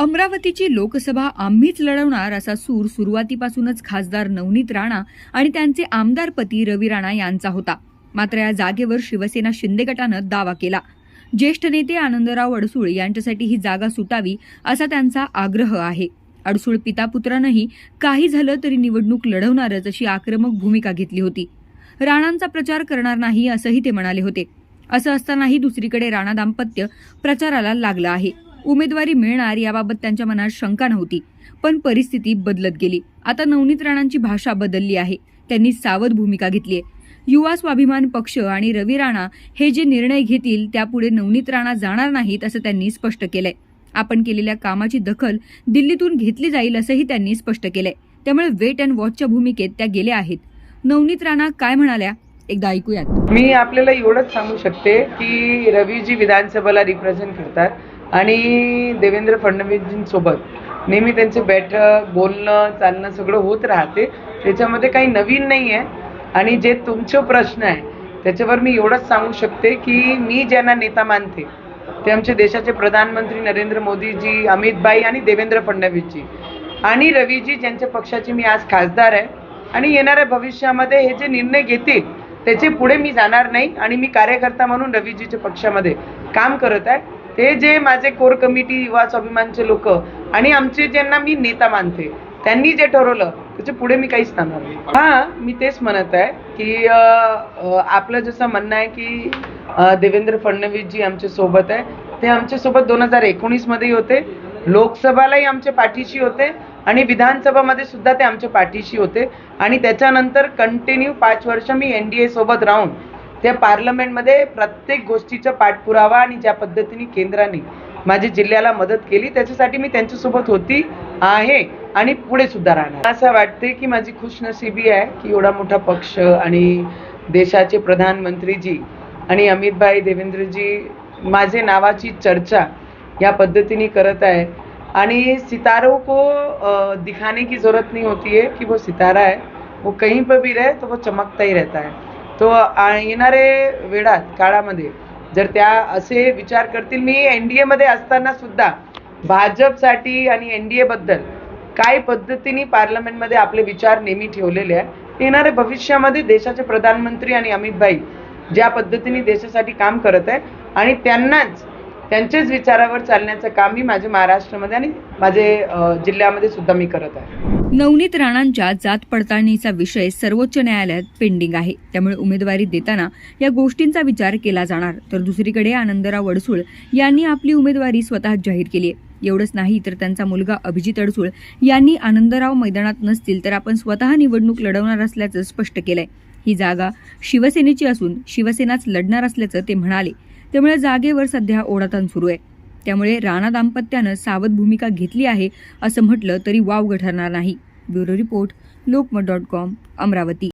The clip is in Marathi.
अमरावतीची लोकसभा आम्हीच लढवणार असा सूर सुरुवातीपासूनच खासदार नवनीत राणा आणि त्यांचे आमदार पती रवी राणा यांचा होता. मात्र या जागेवर शिवसेना शिंदे गटानं दावा केला. ज्येष्ठ नेते आनंदराव अडसूळ यांच्यासाठी ही जागा सुटावी असा त्यांचा आग्रह आहे. अडसूळ पितापुत्रानंही काही झालं तरी निवडणूक लढवणारच अशी आक्रमक भूमिका घेतली होती. राणांचा प्रचार करणार नाही असंही ते म्हणाले होते. असं असतानाही दुसरीकडे राणा दाम्पत्य प्रचाराला लागलं आहे. उमेदवारी मिळणार याबाबत त्यांच्या मनात शंका नव्हती. पण परिस्थिती बदलत गेली. आता नवनीत राणांची भाषा बदलली आहे. त्यांनी सावध भूमिका घेतली आहे. युवा स्वाभिमान पक्ष आणि रवी राणा हे जे निर्णय घेतील त्यापुढे नवनीत राणा जाणार नाहीत असं त्यांनी स्पष्ट केलंय. आपण केलेल्या कामाची दखल दिल्लीतून घेतली जाईल असंही त्यांनी स्पष्ट केलंय. त्यामुळे वेट अँड वॉचच्या भूमिकेत त्या गेल्या आहेत. नवनीत राणा काय म्हणाल्या? एकदा ऐकूयात. मी आपल्याला एवढंच सांगू शकते की रवीजी विधानसभेला रिप्रेझेंट करतात आणि देवेंद्र फडणवीसजींसोबत नेहमी त्यांचे बैठक बोलणं चालणं सगळं होत राहते. त्याच्यामध्ये काही नवीन नाही आहे आणि जे तुमचे प्रश्न आहे त्याच्यावर मी एवढंच सांगू शकते की मी ज्यांना नेता मानते ते आमचे देशाचे प्रधानमंत्री नरेंद्र मोदीजी अमितभाई आणि देवेंद्र फडणवीसजी. आणि रवीजी ज्यांच्या पक्षाचे मी आज खासदार आहे. आणि येणाऱ्या भविष्यामध्ये हे जे निर्णय घेतील त्याचे पुढे मी जाणार नाही आणि मी कार्यकर्ता म्हणून रवीजीच्या पक्षामध्ये काम करत आहे. ते जे माझे कोर कमिटी युवा स्वाभिमानचे लोक आणि आमचे ज्यांना मी नेता मानते त्यांनी जे ठरवलं त्याच्या पुढे मी काहीच सांगणार नाही. हा मी तेच म्हणत आहे की आपलं जसं म्हणणं आहे की देवेंद्र फडणवीस जी आमच्यासोबत आहे. ते आमच्यासोबत दोन हजार एकोणीसमध्ये होते. लोकसभालाही आमच्या पाठीशी होते. आणि विधानसभामध्ये सुद्धा ते आमच्या पाठीशी होते. आणि त्याच्यानंतर कंटिन्यू पाच वर्ष मी एन डी एसोबत सोबत राहून त्या पार्लमेंटमध्ये प्रत्येक गोष्टीचा पाठपुरावा आणि ज्या पद्धतीने केंद्राने माझ्या जिल्ह्याला मदत केली त्याच्यासाठी मी त्यांच्यासोबत होती आहे आणि पुढे सुद्धा राहणार. असं वाटते की माझी खुशनशिबी आहे की एवढा मोठा पक्ष आणि देशाचे प्रधानमंत्रीजी आणि अमितभाई देवेंद्रजी माझे नावाची चर्चा या पद्धतीने करत आहे आणि सितारों को दिखाने की जरूरत नहीं होती है कि वो सितारा है। वो कहीं पर भी रहे तो वो चमकता ही रहता है। तो येणारे वेळात काळामध्ये जर त्या असे विचार करतील मी एन डी एमध्ये असताना सुद्धा भाजपसाठी आणि एन डी एबद्दल काय पद्धतीने पार्लमेंटमध्ये आपले विचार नेहमी ठेवलेले आहे येणाऱ्या भविष्यामध्ये देशाचे प्रधानमंत्री आणि अमित भाई ज्या पद्धतीने देशासाठी काम करत आहे आणि त्यांनाच त्यांच्याच विचारावर चालण्याचं काम मी माझ्या महाराष्ट्रामध्ये आणि माझे जिल्ह्यामध्ये सुद्धा मी करत आहे. नवनीत राणांच्या जात पडताळणीचा विषय सर्वोच्च न्यायालयात पेंडिंग आहे. त्यामुळे उमेदवारी देताना या गोष्टींचा विचार केला जाणार. तर दुसरीकडे आनंदराव अडसूळ यांनी आपली उमेदवारी स्वतः जाहीर केली आहे. एवढंच नाही तर त्यांचा मुलगा अभिजित अडसूळ यांनी आनंदराव मैदानात नसतील तर आपण स्वतः निवडणूक लढवणार असल्याचं स्पष्ट केलंय. ही जागा शिवसेनेची असून शिवसेनाच लढणार असल्याचं ते म्हणाले. त्यामुळे जागेवर सध्या ओढाताण सुरू आहे. त्यामुळे राणा दाम्पत्यानं सावध भूमिका घेतली आहे असं म्हटलं तरी वावगं ठरणार नाही. Bureau report Lokmat dot com Amravati.